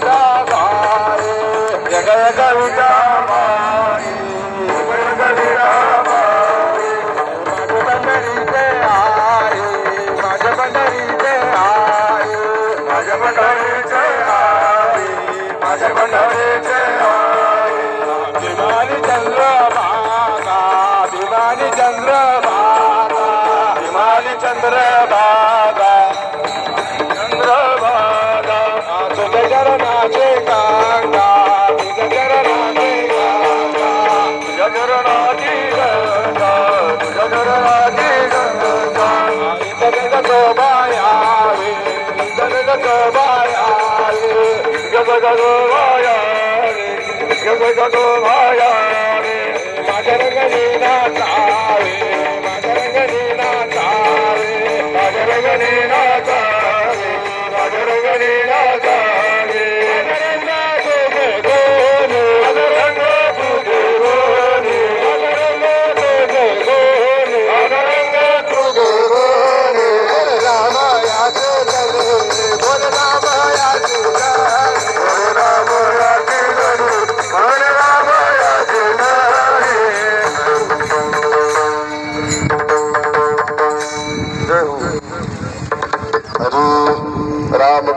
Lord. गो भाया रे माझ्या रे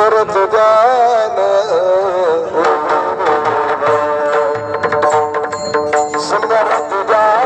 परत जान सुंदर तुझ्या